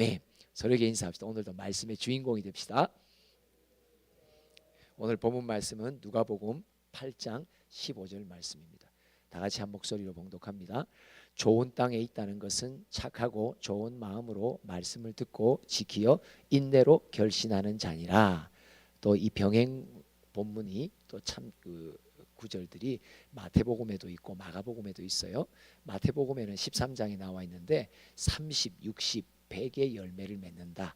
아멘. 서로에게 인사합시다. 오늘도 말씀의 주인공이 됩시다. 오늘 본문 말씀은 누가복음 8장 15절 말씀입니다. 다 같이 한 목소리로 봉독합니다. 좋은 땅에 있다는 것은 착하고 좋은 마음으로 말씀을 듣고 지키어 인내로 결신하는 자니라. 또 이 병행 본문이 또 참 그 구절들이 마태복음에도 있고 마가복음에도 있어요. 마태복음에는 13장에 나와 있는데 30, 60, 100의 열매를 맺는다.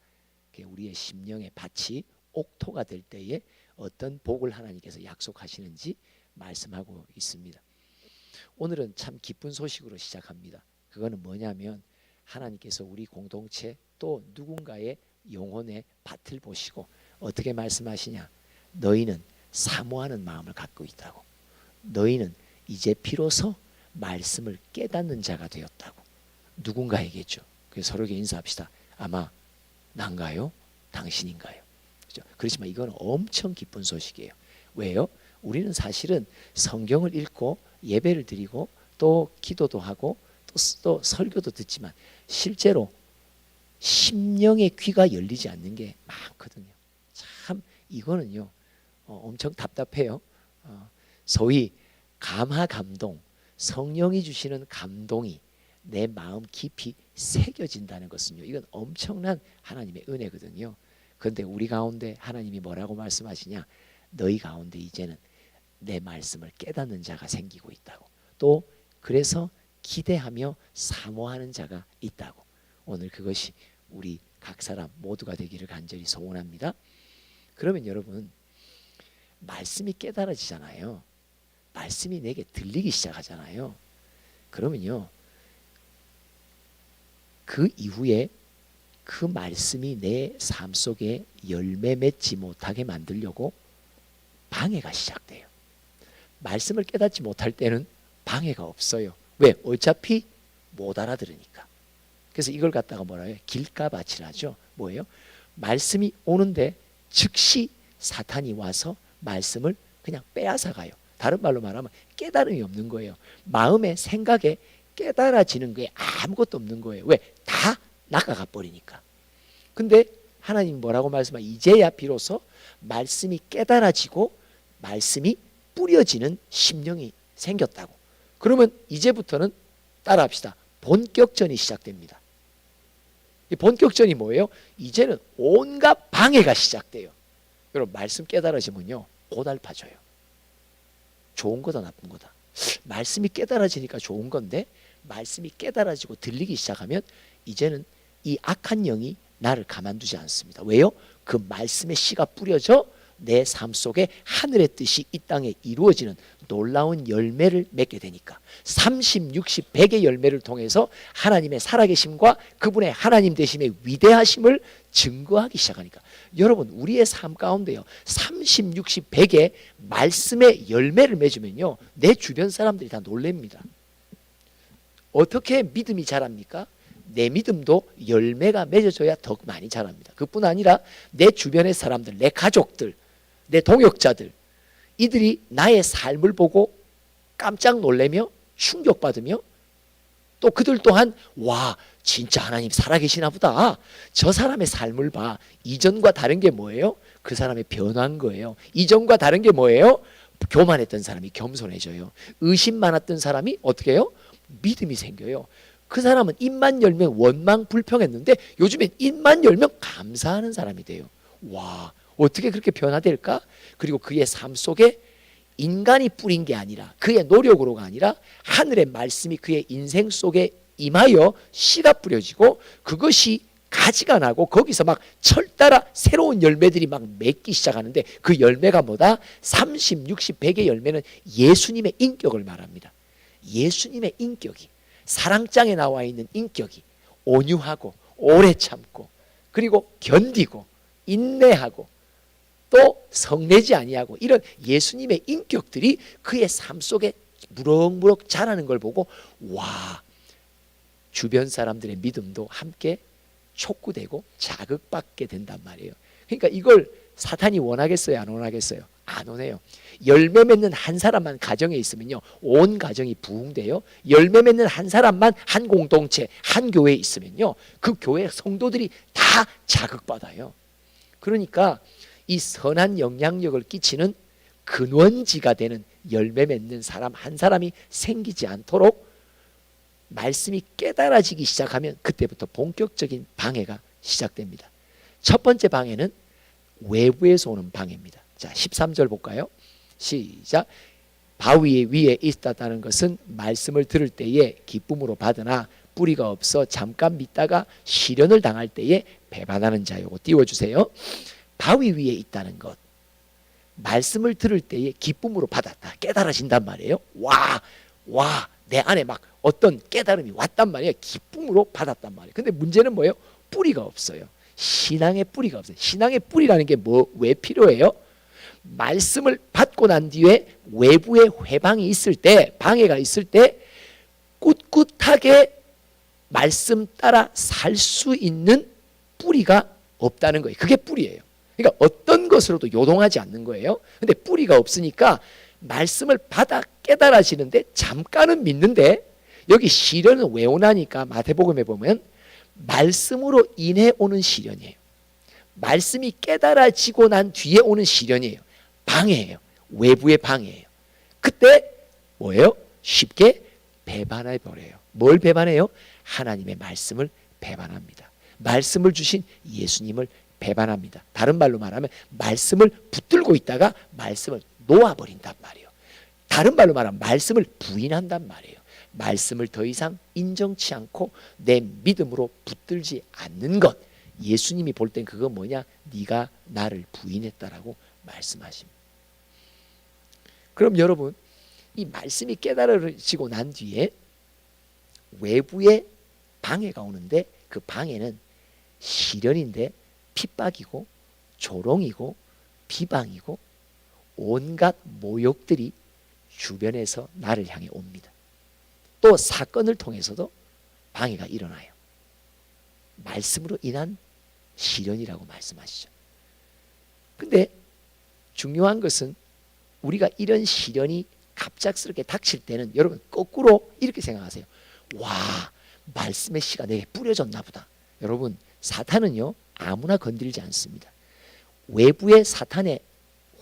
그게 우리의 심령의 밭이 옥토가 될 때에 어떤 복을 하나님께서 약속하시는지 말씀하고 있습니다. 오늘은 참 기쁜 소식으로 시작합니다. 그거는 뭐냐면 하나님께서 우리 공동체 또 누군가의 영혼의 밭을 보시고 어떻게 말씀하시냐? 너희는 사모하는 마음을 갖고 있다고. 너희는 이제 비로소 말씀을 깨닫는 자가 되었다고. 누군가에게죠. 서로에게 인사합시다. 아마 난가요? 당신인가요? 그죠? 그렇지만 이건 엄청 기쁜 소식이에요. 왜요? 우리는 사실은 성경을 읽고 예배를 드리고 또 기도도 하고 또, 또 설교도 듣지만 실제로 심령의 귀가 열리지 않는 게 많거든요. 참 이거는요 어, 엄청 답답해요. 어, 소위 감화 감동 성령이 주시는 감동이 내 마음 깊이 새겨진다는 것은요 이건 엄청난 하나님의 은혜거든요. 그런데 우리 가운데 하나님이 뭐라고 말씀하시냐? 너희 가운데 이제는 내 말씀을 깨닫는 자가 생기고 있다고. 또 그래서 기대하며 사모하는 자가 있다고. 오늘 그것이 우리 각 사람 모두가 되기를 간절히 소원합니다. 그러면 여러분 말씀이 깨달아지잖아요. 말씀이 내게 들리기 시작하잖아요. 그러면요. 그 이후에 그 말씀이 내 삶 속에 열매 맺지 못하게 만들려고 방해가 시작돼요. 말씀을 깨닫지 못할 때는 방해가 없어요. 왜? 어차피 못 알아들으니까. 그래서 이걸 갖다가 뭐라 해요? 길가밭이라죠. 뭐예요? 말씀이 오는데 즉시 사탄이 와서 말씀을 그냥 빼앗아 가요. 다른 말로 말하면 깨달음이 없는 거예요. 마음의 생각에 깨달아지는 게 아무것도 없는 거예요. 왜? 다 나가가 버리니까. 근데 하나님 뭐라고 말씀하 이제야 비로소 말씀이 깨달아지고 말씀이 뿌려지는 심령이 생겼다고. 그러면 이제부터는 따라합시다. 본격전이 시작됩니다. 이 본격전이 뭐예요? 이제는 온갖 방해가 시작돼요. 여러분 말씀 깨달아지면요 고달파져요. 좋은 거다 나쁜 거다. 말씀이 깨달아지니까 좋은 건데 말씀이 깨달아지고 들리기 시작하면 이제는 이 악한 영이 나를 가만두지 않습니다. 왜요? 그 말씀의 씨가 뿌려져 내 삶 속에 하늘의 뜻이 이 땅에 이루어지는 놀라운 열매를 맺게 되니까 30, 60, 100의 열매를 통해서 하나님의 살아계심과 그분의 하나님 되심의 위대하심을 증거하기 시작하니까 여러분 우리의 삶 가운데요 30, 60, 100의 말씀의 열매를 맺으면요 내 주변 사람들이 다 놀랍니다 어떻게 믿음이 자랍니까? 내 믿음도 열매가 맺어져야 더 많이 자랍니다. 그뿐 아니라 내 주변의 사람들, 내 가족들, 내 동역자들, 이들이 나의 삶을 보고 깜짝 놀래며 충격받으며 또 그들 또한 와 진짜 하나님 살아계시나 보다. 저 사람의 삶을 봐. 이전과 다른 게 뭐예요? 그 사람의 변한 거예요. 이전과 다른 게 뭐예요? 교만했던 사람이 겸손해져요. 의심 많았던 사람이 어떻게 해요? 믿음이 생겨요. 그 사람은 입만 열면 원망 불평했는데 요즘엔 입만 열면 감사하는 사람이 돼요. 와, 어떻게 그렇게 변화될까? 그리고 그의 삶 속에 인간이 뿌린 게 아니라 그의 노력으로가 아니라 하늘의 말씀이 그의 인생 속에 임하여 씨가 뿌려지고 그것이 가지가 나고 거기서 막 철따라 새로운 열매들이 막 맺기 시작하는데 그 열매가 뭐다? 30, 60, 100의 열매는 예수님의 인격을 말합니다. 예수님의 인격이 사랑장에 나와 있는 인격이 온유하고 오래 참고 그리고 견디고 인내하고 또 성내지 아니하고 이런 예수님의 인격들이 그의 삶 속에 무럭무럭 자라는 걸 보고 와 주변 사람들의 믿음도 함께 촉구되고 자극받게 된단 말이에요. 그러니까 이걸 사탄이 원하겠어요, 안 원하겠어요? 안 오네요. 열매 맺는 한 사람만 가정에 있으면요. 온 가정이 부흥돼요. 열매 맺는 한 사람만 한 공동체, 한 교회에 있으면요. 그 교회 성도들이 다 자극받아요. 그러니까 이 선한 영향력을 끼치는 근원지가 되는 열매 맺는 사람 한 사람이 생기지 않도록 말씀이 깨달아지기 시작하면 그때부터 본격적인 방해가 시작됩니다. 첫 번째 방해는 외부에서 오는 방해입니다. 자, 13절 볼까요? 시작. 바위 위에 있다는 것은 말씀을 들을 때에 기쁨으로 받으나 뿌리가 없어 잠깐 믿다가 시련을 당할 때에 배반하는 자요고 띄워주세요. 바위 위에 있다는 것. 말씀을 들을 때에 기쁨으로 받았다. 깨달아진단 말이에요. 와, 와, 내 안에 막 어떤 깨달음이 왔단 말이에요. 기쁨으로 받았단 말이에요. 근데 문제는 뭐예요? 뿌리가 없어요. 신앙의 뿌리가 없어요. 신앙의 뿌리라는 게 뭐 왜 필요해요? 말씀을 받고 난 뒤에 외부에 회방이 있을 때, 방해가 있을 때 꿋꿋하게 말씀 따라 살 수 있는 뿌리가 없다는 거예요. 그게 뿌리예요. 그러니까 어떤 것으로도 요동하지 않는 거예요. 근데 뿌리가 없으니까 말씀을 받아 깨달아지는데 잠깐은 믿는데 여기 시련은 왜 오나니까 마태복음에 보면 말씀으로 인해 오는 시련이에요. 말씀이 깨달아지고 난 뒤에 오는 시련이에요. 방해예요. 외부의 방해예요. 그때 뭐예요? 쉽게 배반해 버려요. 뭘 배반해요? 하나님의 말씀을 배반합니다. 말씀을 주신 예수님을 배반합니다. 다른 말로 말하면 말씀을 붙들고 있다가 말씀을 놓아버린단 말이에요. 다른 말로 말하면 말씀을 부인한단 말이에요. 말씀을 더 이상 인정치 않고 내 믿음으로 붙들지 않는 것. 예수님이 볼 땐 그거 뭐냐? 네가 나를 부인했다라고 말씀하십니다. 그럼 여러분 이 말씀이 깨달아지고 난 뒤에 외부의 방해가 오는데 그 방해는 시련인데 핍박이고 조롱이고 비방이고 온갖 모욕들이 주변에서 나를 향해 옵니다. 또 사건을 통해서도 방해가 일어나요. 말씀으로 인한 시련이라고 말씀하시죠. 근데 중요한 것은 우리가 이런 시련이 갑작스럽게 닥칠 때는 여러분 거꾸로 이렇게 생각하세요. 와, 말씀의 씨가 내게 뿌려졌나 보다. 여러분, 사탄은요, 아무나 건드리지 않습니다. 외부의 사탄의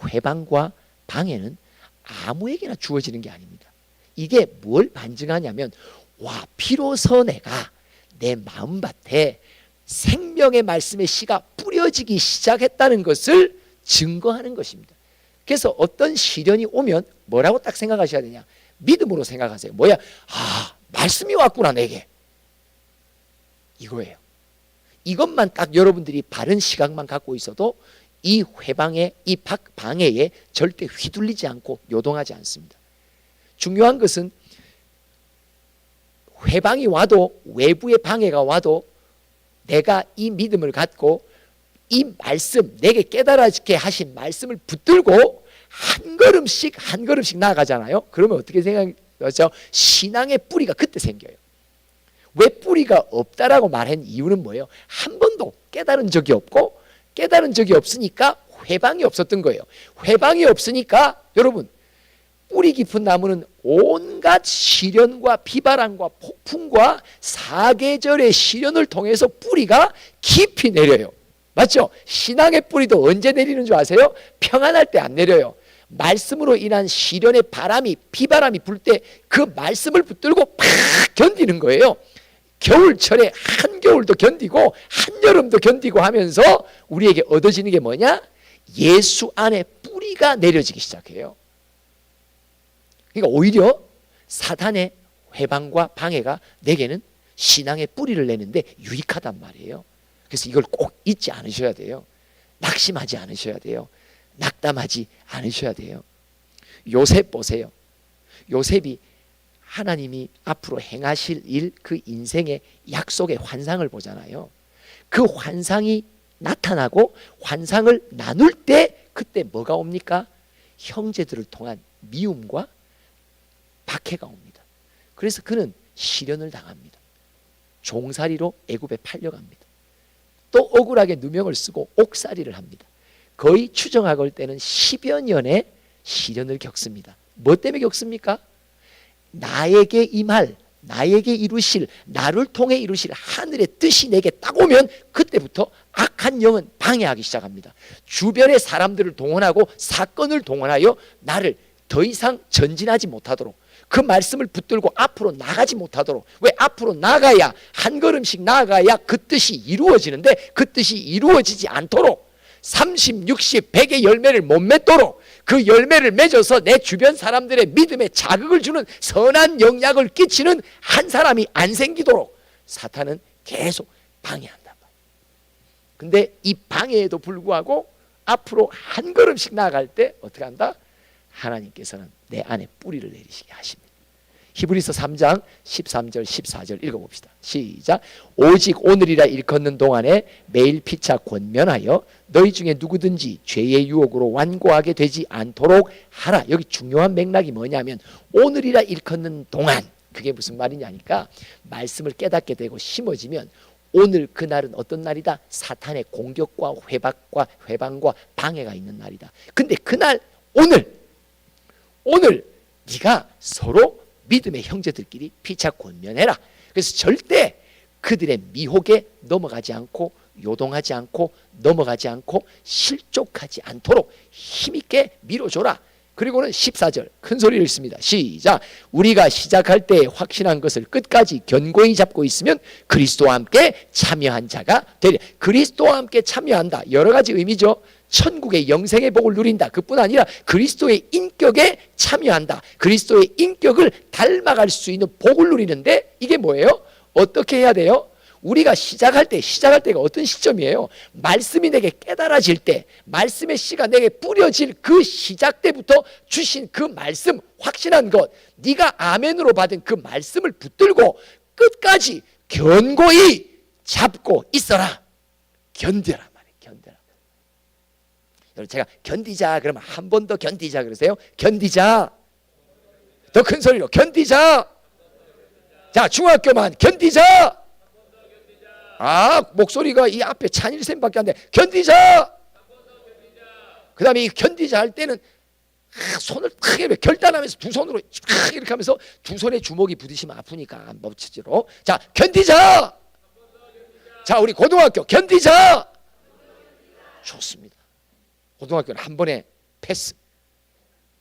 회방과 방해는 아무에게나 주어지는 게 아닙니다. 이게 뭘 반증하냐면, 와, 비로소 내가 내 마음밭에 생명의 말씀의 씨가 뿌려지기 시작했다는 것을 증거하는 것입니다. 그래서 어떤 시련이 오면 뭐라고 딱 생각하셔야 되냐? 믿음으로 생각하세요. 뭐야? 아, 말씀이 왔구나, 내게. 이거예요. 이것만 딱 여러분들이 바른 시각만 갖고 있어도 이 회방에, 이 방해에 절대 휘둘리지 않고 요동하지 않습니다. 중요한 것은 회방이 와도 외부의 방해가 와도 내가 이 믿음을 갖고 이 말씀 내게 깨달아지게 하신 말씀을 붙들고 한 걸음씩 한 걸음씩 나아가잖아요. 그러면 어떻게 생각하죠? 신앙의 뿌리가 그때 생겨요. 왜 뿌리가 없다라고 말한 이유는 뭐예요? 한 번도 깨달은 적이 없고 깨달은 적이 없으니까 회방이 없었던 거예요. 회방이 없으니까 여러분 뿌리 깊은 나무는 온갖 시련과 비바람과 폭풍과 사계절의 시련을 통해서 뿌리가 깊이 내려요. 맞죠? 신앙의 뿌리도 언제 내리는 줄 아세요? 평안할 때 안 내려요. 말씀으로 인한 시련의 바람이 비바람이 불 때 그 말씀을 붙들고 팍 견디는 거예요. 겨울철에 한겨울도 견디고 한여름도 견디고 하면서 우리에게 얻어지는 게 뭐냐? 예수 안에 뿌리가 내려지기 시작해요. 그러니까 오히려 사단의 회방과 방해가 내게는 신앙의 뿌리를 내는데 유익하단 말이에요. 그래서 이걸 꼭 잊지 않으셔야 돼요. 낙심하지 않으셔야 돼요. 낙담하지 않으셔야 돼요. 요셉 보세요. 요셉이 하나님이 앞으로 행하실 일, 그 인생의 약속의 환상을 보잖아요. 그 환상이 나타나고 환상을 나눌 때 그때 뭐가 옵니까? 형제들을 통한 미움과 박해가 옵니다. 그래서 그는 시련을 당합니다. 종살이로 애굽에 팔려갑니다. 또 억울하게 누명을 쓰고 옥살이를 합니다. 거의 추정하걸 때는 10여 년의 시련을 겪습니다. 뭐 때문에 겪습니까? 나에게 임할 나에게 이루실 나를 통해 이루실 하늘의 뜻이 내게 딱 오면 그때부터 악한 영은 방해하기 시작합니다. 주변의 사람들을 동원하고 사건을 동원하여 나를 더 이상 전진하지 못하도록 그 말씀을 붙들고 앞으로 나가지 못하도록 왜 앞으로 나가야 한 걸음씩 나가야 그 뜻이 이루어지는데 그 뜻이 이루어지지 않도록 30, 60, 100의 열매를 못 맺도록 그 열매를 맺어서 내 주변 사람들의 믿음에 자극을 주는 선한 영향을 끼치는 한 사람이 안 생기도록 사탄은 계속 방해한단 말이에요. 근데 이 방해에도 불구하고 앞으로 한 걸음씩 나아갈 때 어떻게 한다? 하나님께서는 내 안에 뿌리를 내리시게 하십니다. 히브리서 3장 13절 14절 읽어봅시다. 시작. 오직 오늘이라 일컫는 동안에 매일 피차 권면하여 너희 중에 누구든지 죄의 유혹으로 완고하게 되지 않도록 하라. 여기 중요한 맥락이 뭐냐면 오늘이라 일컫는 동안 그게 무슨 말이냐니까 말씀을 깨닫게 되고 심어지면 오늘 그날은 어떤 날이다? 사탄의 공격과 회박과 회방과 방해가 있는 날이다. 근데 그날 오늘 오늘 네가 서로 믿음의 형제들끼리 피차 권면해라. 그래서 절대 그들의 미혹에 넘어가지 않고 요동하지 않고 넘어가지 않고 실족하지 않도록 힘있게 밀어줘라. 그리고는 14절 큰 소리를 읽습니다. 시작. 우리가 시작할 때 확신한 것을 끝까지 견고히 잡고 있으면 그리스도와 함께 참여한 자가 되리. 그리스도와 함께 참여한다. 여러 가지 의미죠. 천국의 영생의 복을 누린다. 그뿐 아니라 그리스도의 인격에 참여한다. 그리스도의 인격을 닮아갈 수 있는 복을 누리는데 이게 뭐예요? 어떻게 해야 돼요? 우리가 시작할 때 시작할 때가 어떤 시점이에요? 말씀이 내게 깨달아질 때, 말씀의 씨가 내게 뿌려질 그 시작 때부터 주신 그 말씀 확신한 것, 네가 아멘으로 받은 그 말씀을 붙들고 끝까지 견고히 잡고 있어라. 견뎌라. 제가 견디자 그러면 한 번 더 견디자 그러세요? 견디자. 더 큰 소리로 견디자. 자 중학교만 견디자. 아 목소리가 이 앞에 찬일샘밖에 안 돼. 견디자. 그 다음에 이 견디자 할 때는 아, 손을 크게 결단하면서 두 손으로 크 이렇게 하면서 두 손에 주먹이 부딪히면 아프니까 멋지지로. 자 견디자. 자 우리 고등학교 견디자. 좋습니다. 고등학교는 한 번에 패스.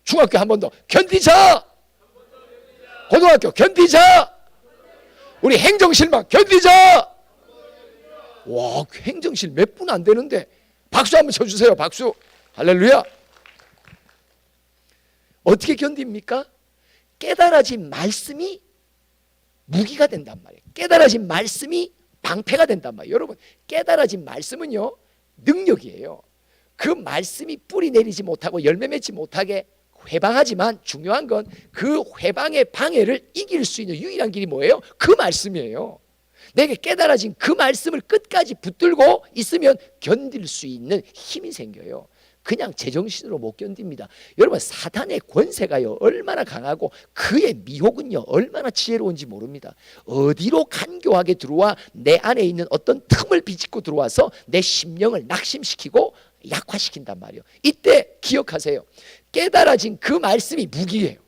중학교 한 번 더 견디자. 고등학교 견디자. 우리 행정실만 견디자. 와, 행정실 몇 분 안 되는데 박수 한번 쳐주세요. 박수. 할렐루야. 어떻게 견딥니까? 깨달아진 말씀이 무기가 된단 말이에요. 깨달아진 말씀이 방패가 된단 말이에요. 여러분, 깨달아진 말씀은요, 능력이에요. 그 말씀이 뿌리 내리지 못하고 열매 맺지 못하게 회방하지만 중요한 건 그 회방의 방해를 이길 수 있는 유일한 길이 뭐예요? 그 말씀이에요. 내게 깨달아진 그 말씀을 끝까지 붙들고 있으면 견딜 수 있는 힘이 생겨요. 그냥 제정신으로 못 견딥니다. 여러분 사탄의 권세가요 얼마나 강하고 그의 미혹은요 얼마나 지혜로운지 모릅니다. 어디로 간교하게 들어와 내 안에 있는 어떤 틈을 비집고 들어와서 내 심령을 낙심시키고 약화시킨단 말이에요. 이때 기억하세요. 깨달아진 그 말씀이 무기예요.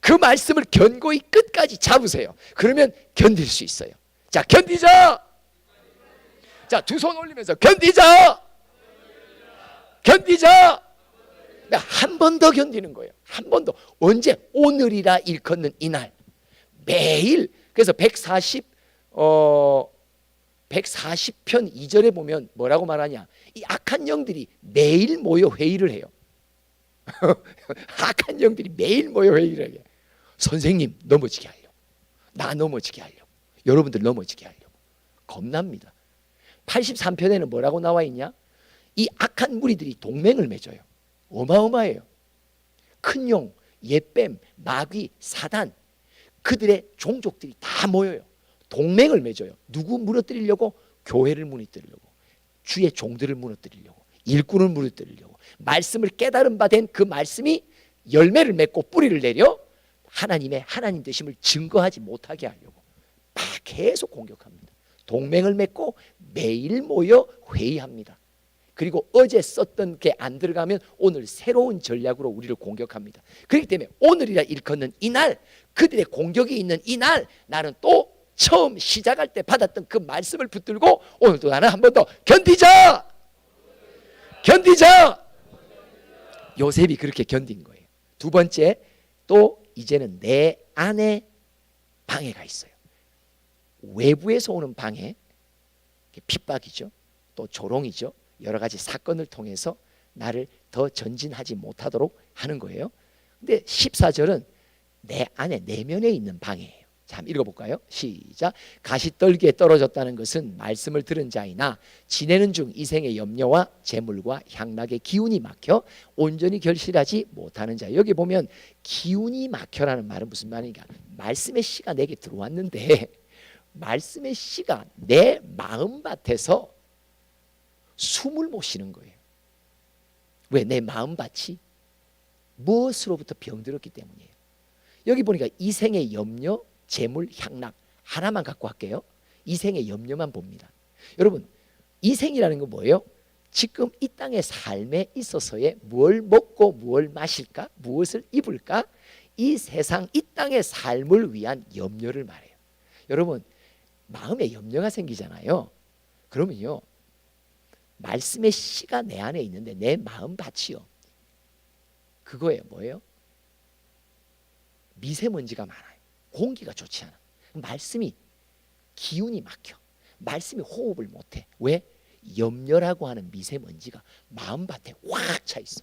그 말씀을 견고히 끝까지 잡으세요. 그러면 견딜 수 있어요. 자, 견디자. 자, 두 손 올리면서 견디자. 견디자. 한 번 더 견디는 거예요. 한 번 더. 언제? 오늘이라 일컫는 이날. 매일. 그래서 140, 어, 140편 2절에 보면 뭐라고 말하냐. 이 악한 영들이 매일 모여 회의를 해요. 악한 영들이 매일 모여 회의를 해요. 선생님 넘어지게 하려고. 나 넘어지게 하려고. 여러분들 넘어지게 하려고. 겁납니다. 83편에는 뭐라고 나와 있냐? 이 악한 무리들이 동맹을 맺어요. 어마어마해요. 큰 용, 예뱀, 마귀, 사단 그들의 종족들이 다 모여요. 동맹을 맺어요. 누구 무너뜨리려고? 교회를 무너뜨리려고. 주의 종들을 무너뜨리려고. 일꾼을 무너뜨리려고. 말씀을 깨달은 바 된 그 말씀이 열매를 맺고 뿌리를 내려 하나님의 하나님 되심을 증거하지 못하게 하려고 막 계속 공격합니다. 동맹을 맺고 매일 모여 회의합니다. 그리고 어제 썼던 게 안 들어가면 오늘 새로운 전략으로 우리를 공격합니다. 그렇기 때문에 오늘이라 일컫는 이날 그들의 공격이 있는 이날 나는 또 처음 시작할 때 받았던 그 말씀을 붙들고 오늘도 나는 한 번 더 견디자 견디자 요셉이 그렇게 견딘 거예요. 두 번째 또 이제는 내 안에 방해가 있어요. 외부에서 오는 방해, 핍박이죠. 또 조롱이죠. 여러 가지 사건을 통해서 나를 더 전진하지 못하도록 하는 거예요. 근데 14절은 내 안에 내면에 있는 방해 한번 읽어볼까요? 시작. 가시떨기에 떨어졌다는 것은 말씀을 들은 자이나 지내는 중 이생의 염려와 재물과 향락의 기운이 막혀 온전히 결실하지 못하는 자. 여기 보면 기운이 막혀라는 말은 무슨 말인가? 말씀의 씨가 내게 들어왔는데 말씀의 씨가 내 마음밭에서 숨을 못 쉬는 거예요. 왜? 내 마음밭이 무엇으로부터 병들었기 때문이에요. 여기 보니까 이생의 염려, 재물, 향락 하나만 갖고 할게요. 이생의 염려만 봅니다. 여러분, 이생이라는 건 뭐예요? 지금 이 땅의 삶에 있어서의 뭘 먹고 뭘 마실까? 무엇을 입을까? 이 세상 이 땅의 삶을 위한 염려를 말해요. 여러분, 마음에 염려가 생기잖아요. 그러면요. 말씀의 씨가 내 안에 있는데 내 마음 밭이요. 그거예요. 뭐예요? 미세먼지가 많아요. 공기가 좋지 않아. 말씀이 기운이 막혀. 말씀이 호흡을 못해. 왜? 염려라고 하는 미세먼지가 마음밭에 확 차 있어.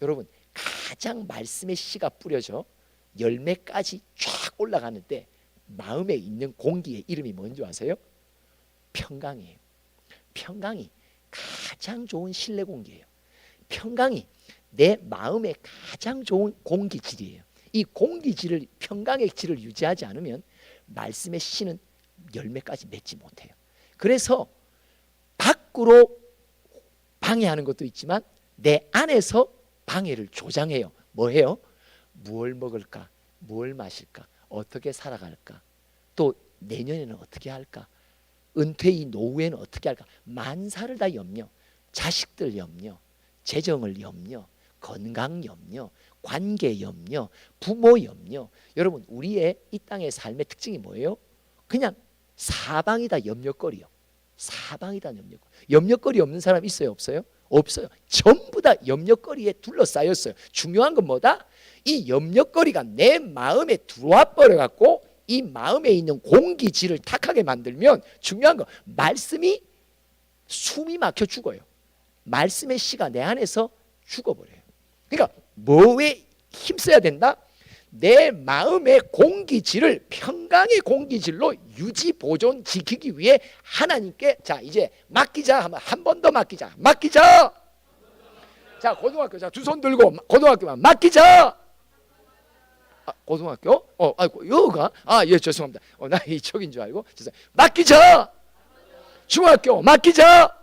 여러분 가장 말씀의 씨가 뿌려져 열매까지 쫙 올라가는데 마음에 있는 공기의 이름이 뭔지 아세요? 평강이에요. 평강이 가장 좋은 실내 공기예요. 평강이 내 마음의 가장 좋은 공기질이에요. 이 공기질을 평강의 질을 유지하지 않으면 말씀의 씨는 열매까지 맺지 못해요. 그래서 밖으로 방해하는 것도 있지만 내 안에서 방해를 조장해요. 뭐 해요? 무엇 먹을까? 무엇 마실까? 어떻게 살아갈까? 또 내년에는 어떻게 할까? 은퇴의 노후에는 어떻게 할까? 만사를 다 염려, 자식들 염려, 재정을 염려, 건강 염려, 관계 염려, 부모 염려. 여러분 우리의 이 땅의 삶의 특징이 뭐예요? 그냥 사방이다 염려거리요. 사방이다 염려거리. 염려거리 없는 사람 있어요, 없어요? 없어요. 전부 다 염려거리에 둘러싸였어요. 중요한 건 뭐다? 이 염려거리가 내 마음에 들어와 버려 갖고 이 마음에 있는 공기질을 탁하게 만들면 중요한 거 말씀이 숨이 막혀 죽어요. 말씀의 씨가 내 안에서 죽어버려요. 그러니까 뭐에 힘써야 된다? 내 마음의 공기질을 평강의 공기질로 유지 보존 지키기 위해 하나님께 자 이제 맡기자. 하면 한 번 더 맡기자. 맡기자! 자 고등학교 자 두 손 들고 고등학교만 맡기자! 아, 고등학교? 어 아이고 여가? 아 예 죄송합니다. 어 나 이쪽인 줄 알고. 죄송 맡기자! 중학교 맡기자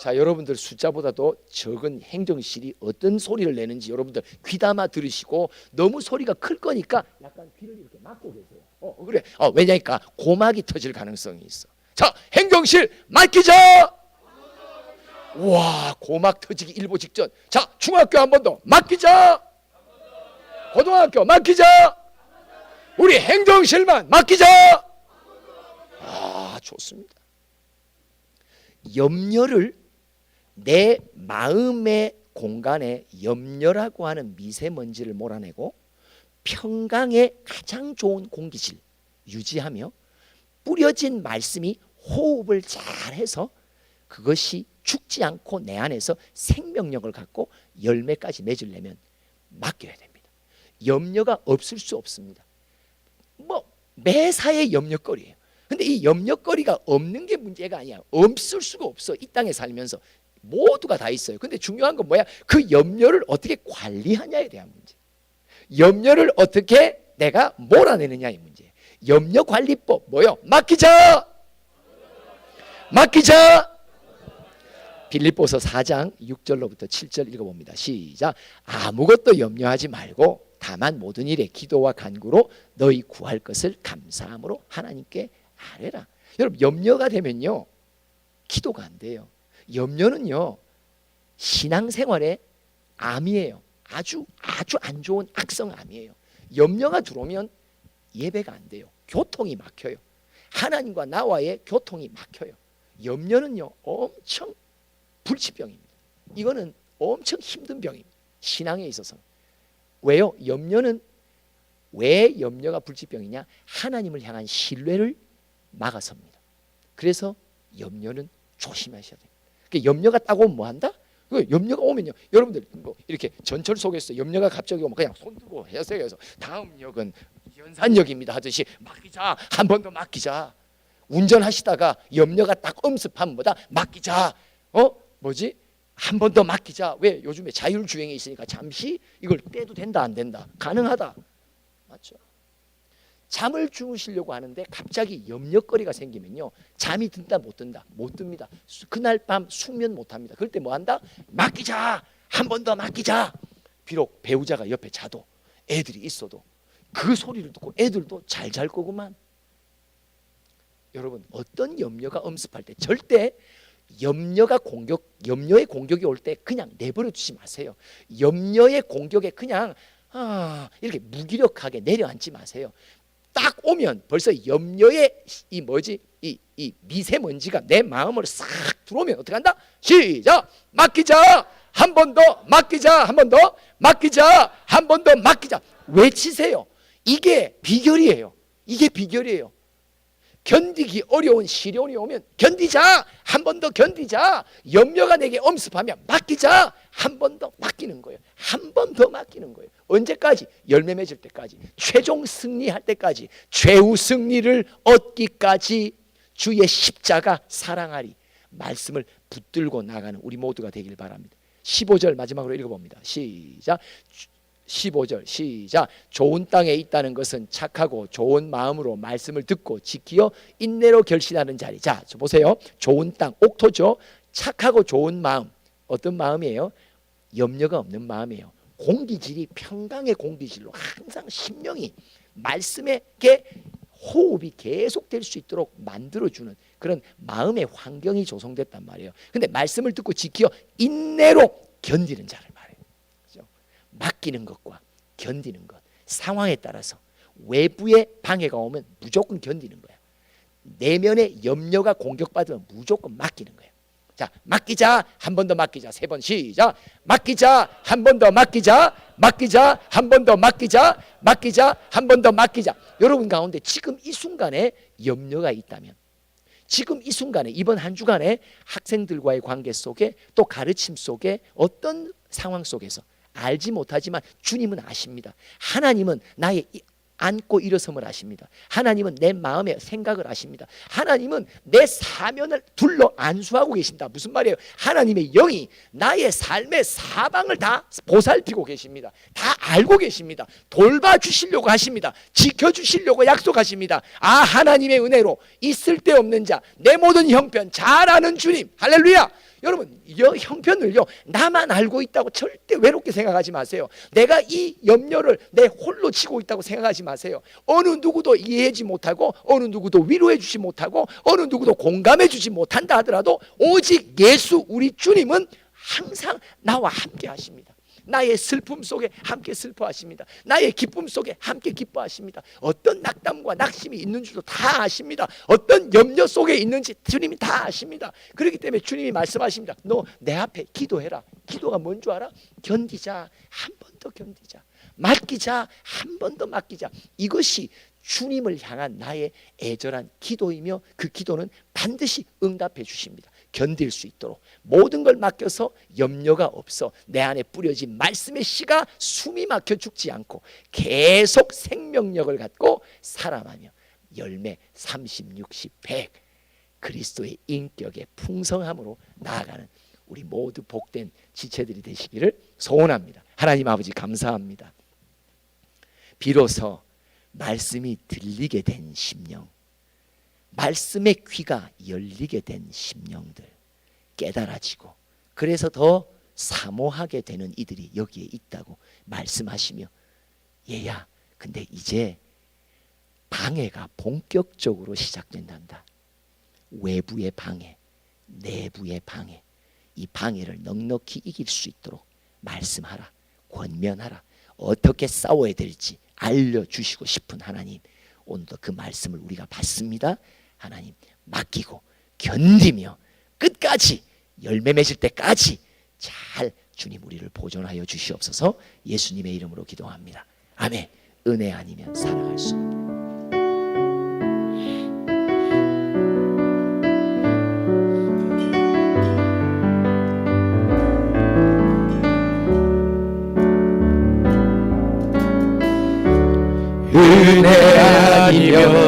자, 여러분들 숫자보다도 적은 행정실이 어떤 소리를 내는지 여러분들 귀담아 들으시고 너무 소리가 클 거니까 약간 귀를 이렇게 막고 계세요. 어, 그래. 어, 왜냐니까 고막이 터질 가능성이 있어. 자, 행정실 맡기자. 와, 고막 터지기 일보 직전. 자, 중학교 한 번 더 맡기자. 고등학교 맡기자. 우리 행정실만 맡기자. 아, 좋습니다. 염려를 내 마음의 공간에 염려라고 하는 미세먼지를 몰아내고 평강의 가장 좋은 공기질 유지하며 뿌려진 말씀이 호흡을 잘해서 그것이 죽지 않고 내 안에서 생명력을 갖고 열매까지 맺으려면 맡겨야 됩니다. 염려가 없을 수 없습니다. 뭐 매사에 염려거리예요. 근데 이 염려거리가 없는 게 문제가 아니야. 없을 수가 없어. 이 땅에 살면서 모두가 다 있어요. 근데 중요한 건 뭐야? 그 염려를 어떻게 관리하냐에 대한 문제. 염려를 어떻게 내가 몰아내느냐의 문제. 염려 관리법 뭐요? 맡기자. 맡기자. 빌립보서 4장 6절로부터 7절 읽어봅니다. 시작. 아무것도 염려하지 말고 다만 모든 일에 기도와 간구로 너희 구할 것을 감사함으로 하나님께 아뢰라. 여러분 염려가 되면요 기도가 안 돼요. 염려는요 신앙생활의 암이에요. 아주 아주 안 좋은 악성 암이에요. 염려가 들어오면 예배가 안 돼요. 교통이 막혀요. 하나님과 나와의 교통이 막혀요. 염려는요 엄청 불치병입니다. 이거는 엄청 힘든 병입니다. 신앙에 있어서 왜요? 염려는 왜 염려가 불치병이냐? 하나님을 향한 신뢰를 막아섭니다. 그래서 염려는 조심하셔야 돼요. 그 염려가 딱 오면 뭐 한다? 그 염려가 오면요, 여러분들 뭐 이렇게 전철 속에서 염려가 갑자기 오면 그냥 손 들고 하세요. 그래서 다음 역은 연산역입니다 하듯이 맡기자 한 번 더 맡기자. 운전하시다가 염려가 딱 엄습하면 뭐다 맡기자. 어 뭐지? 한 번 더 맡기자. 왜 요즘에 자율주행이 있으니까 잠시 이걸 떼도 된다 안 된다 가능하다. 맞죠? 잠을 주무시려고 하는데 갑자기 염려거리가 생기면요. 잠이 든다 못 든다? 못 듭니다. 수- 그날 밤 숙면 못 합니다. 그럴 때 뭐 한다? 맡기자! 한 번 더 맡기자! 비록 배우자가 옆에 자도 애들이 있어도 그 소리를 듣고 애들도 잘 잘 거구만. 여러분 어떤 염려가 엄습할 때 절대 염려가 공격 염려의 공격이 올 때 그냥 내버려 두지 마세요. 염려의 공격에 그냥 아, 이렇게 무기력하게 내려앉지 마세요. 딱 오면 벌써 염려의 이 뭐지? 이, 이 미세먼지가 내 마음으로 싹 들어오면 어떻게 한다? 시작! 맡기자! 한 번 더 맡기자! 한 번 더 맡기자! 한 번 더 맡기자! 외치세요. 이게 비결이에요. 이게 비결이에요. 견디기 어려운 시련이 오면 견디자! 한 번 더 견디자! 염려가 내게 엄습하면 맡기자! 한 번 더 맡기는 거예요. 한 번 더 맡기는 거예요 언제까지? 열매 맺을 때까지 최종 승리할 때까지 최후 승리를 얻기까지 주의 십자가 사랑하리 말씀을 붙들고 나가는 우리 모두가 되길 바랍니다. 15절 마지막으로 읽어봅니다. 시작. 15절 시작. 좋은 땅에 있다는 것은 착하고 좋은 마음으로 말씀을 듣고 지키어 인내로 결신하는 자리. 자저 보세요. 좋은 땅 옥토죠. 착하고 좋은 마음. 어떤 마음이에요? 염려가 없는 마음이에요 공기질이 평강의 공기질로 항상 심령이 말씀에게 호흡이 계속될 수 있도록 만들어주는 그런 마음의 환경이 조성됐단 말이에요 근데 말씀을 듣고 지키어 인내로 견디는 자를 말해요 그죠? 맡기는 것과 견디는 것 상황에 따라서 외부의 방해가 오면 무조건 견디는 거야. 내면의 염려가 공격받으면 무조건 맡기는 거예요. 자, 맡기자 한 번 더 맡기자 세 번 시작. 맡기자 한 번 더 맡기자 맡기자 한 번 더 맡기자 맡기자 한 번 더 맡기자. 여러분 가운데 지금 이 순간에 염려가 있다면 지금 이 순간에 이번 한 주간에 학생들과의 관계 속에 또 가르침 속에 어떤 상황 속에서 알지 못하지만 주님은 아십니다. 하나님은 나의 이- 안고 일어섬을 아십니다. 하나님은 내 마음의 생각을 아십니다. 하나님은 내 사면을 둘러 안수하고 계십니다. 무슨 말이에요? 하나님의 영이 나의 삶의 사방을 다 보살피고 계십니다. 다 알고 계십니다. 돌봐주시려고 하십니다. 지켜주시려고 약속하십니다. 아, 하나님의 은혜로 있을 데 없는 자, 내 모든 형편 잘 아는 주님. 할렐루야! 여러분, 이 형편을요, 나만 알고 있다고 절대 외롭게 생각하지 마세요. 내가 이 염려를 내 홀로 치고 있다고 생각하지 마세요. 어느 누구도 이해하지 못하고, 어느 누구도 위로해 주지 못하고, 어느 누구도 공감해 주지 못한다 하더라도, 오직 예수, 우리 주님은 항상 나와 함께 하십니다. 나의 슬픔 속에 함께 슬퍼하십니다. 나의 기쁨 속에 함께 기뻐하십니다. 어떤 낙담과 낙심이 있는 줄도 다 아십니다. 어떤 염려 속에 있는지 주님이 다 아십니다. 그렇기 때문에 주님이 말씀하십니다. 너 내 앞에 기도해라. 기도가 뭔 줄 알아? 견디자. 한 번 더 견디자. 맡기자. 한 번 더 맡기자. 이것이 주님을 향한 나의 애절한 기도이며 그 기도는 반드시 응답해 주십니다. 견딜 수 있도록 모든 걸 맡겨서 염려가 없어 내 안에 뿌려진 말씀의 씨가 숨이 막혀 죽지 않고 계속 생명력을 갖고 살아나며 열매 30, 60, 100 그리스도의 인격의 풍성함으로 나아가는 우리 모두 복된 지체들이 되시기를 소원합니다. 하나님 아버지 감사합니다. 비로소 말씀이 들리게 된 심령 말씀의 귀가 열리게 된 심령들 깨달아지고 그래서 더 사모하게 되는 이들이 여기에 있다고 말씀하시며 얘야 근데 이제 방해가 본격적으로 시작된단다. 외부의 방해 내부의 방해. 이 방해를 넉넉히 이길 수 있도록 말씀하라 권면하라. 어떻게 싸워야 될지 알려주시고 싶은 하나님 오늘도 그 말씀을 우리가 받습니다 하나님 맡기고 견디며 끝까지 열매 맺을 때까지 잘 주님 우리를 보존하여 주시옵소서. 예수님의 이름으로 기도합니다. 아멘. 은혜 아니면 살아갈 수 없는 은혜 아니면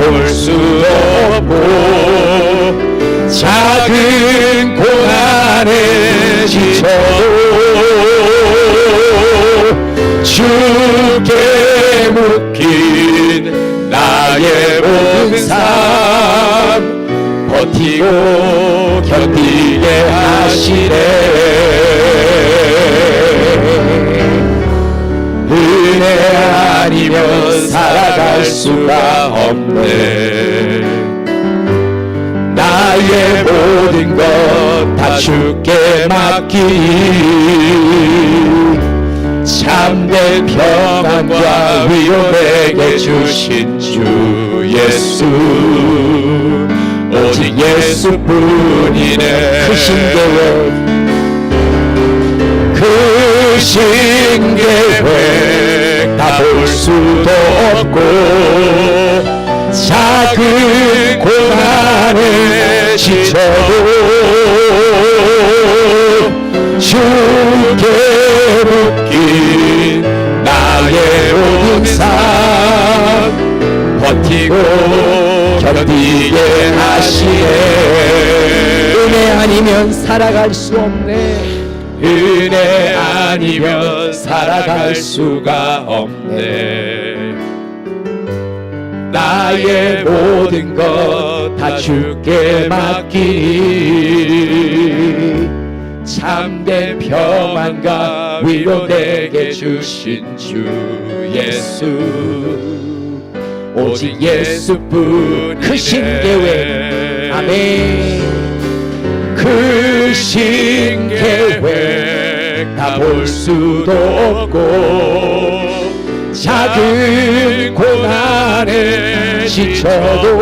볼 수 없고 작은 고난에 지쳐도 주께 묶인 나의 모든 삶 버티고 견디게 하시네. 은혜 아니면 살아갈 수가 없네. 나의 모든 것 다 주께 맡기니 참된 평안과 위로 내게 주신 주 예수. 오직 예수뿐이네. 크신 그 신계획. 다 볼 수도 없고 작은 고난에 지쳐도 주께 묶인 나의 모든 삶 버티고 견디게 하시네. 은혜 아니면 살아갈 수 없네 은혜 아니면 살아갈 수가 없네. 나의 모든 것 다 주께 맡기니 참된 평안과 위로 내게 주신 주 예수. 오직 예수뿐이네. 크신 계획. 아멘. 그 신 계획 다 볼 수도 없고 작은 고난에 지쳐도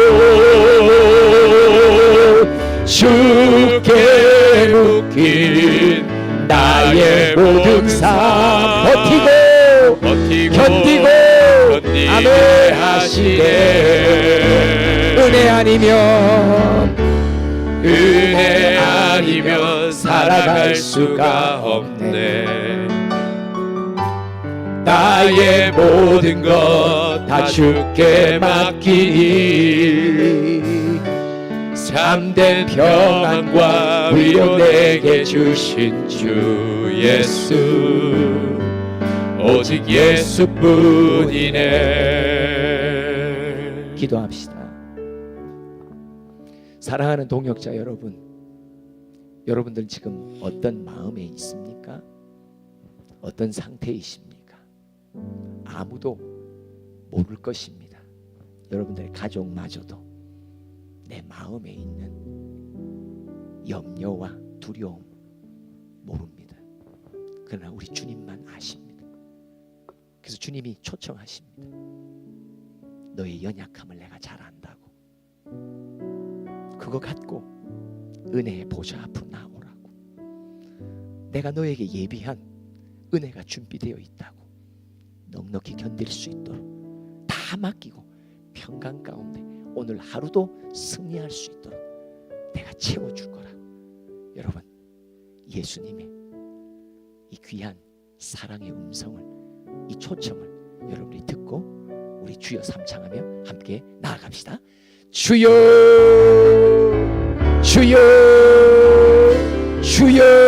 주께 묶인 나의 모든 삶 버티고 버티고 견디고 견디게 아멘. 하시네 은혜 아니면 은혜 아니면 살아갈 수가 없네. 나의 모든 것 다 주께 맡기니 참된 평안과 위로 내게 주신 주 예수. 오직 예수뿐이네. 기도합시다. 사랑하는 동역자 여러분, 여러분들 지금 어떤 마음에 있습니까? 어떤 상태이십니까? 아무도 모를 것입니다. 여러분들의 가족마저도 내 마음에 있는 염려와 두려움 모릅니다. 그러나 우리 주님만 아십니다. 그래서 주님이 초청하십니다. 너의 연약함을 내가 잘 안다고. 그거 갖고 은혜의 보좌 앞으로 나오라고. 내가 너에게 예비한 은혜가 준비되어 있다고. 넉넉히 견딜 수 있도록 다 맡기고 평강 가운데 오늘 하루도 승리할 수 있도록 내가 채워줄 거라고. 여러분, 예수님의 이 귀한 사랑의 음성을, 이 초청을 여러분이 듣고 우리 주여 삼창하며 함께 나아갑시다. 주여, 주여, 주여.